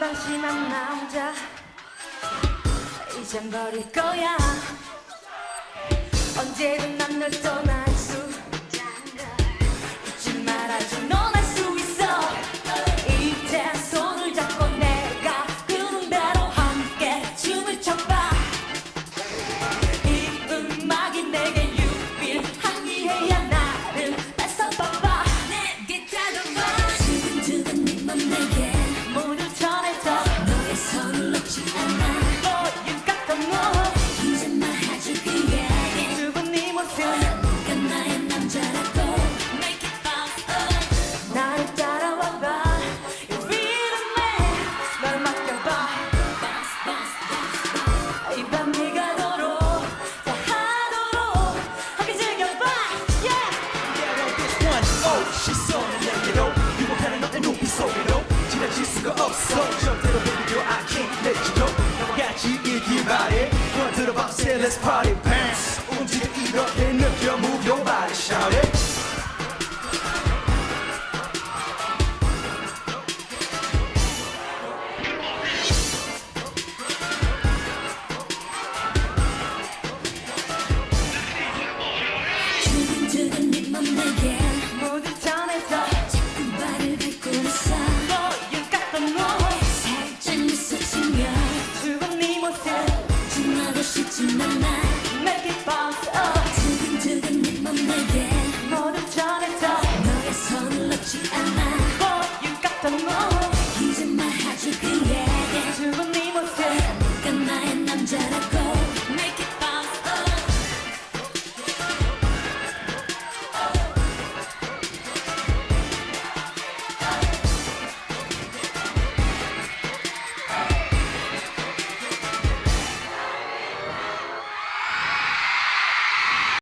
방심한 나 혼자. 이젠 버릴 거야. 언제든 난 널 떠나 실수 내게로 유혹하는 너의 눈빛 속으로 지나칠 수가 없어. 절대로 baby girl I can't let you go 나와 같이 이길 바래 들어봐. Say let's party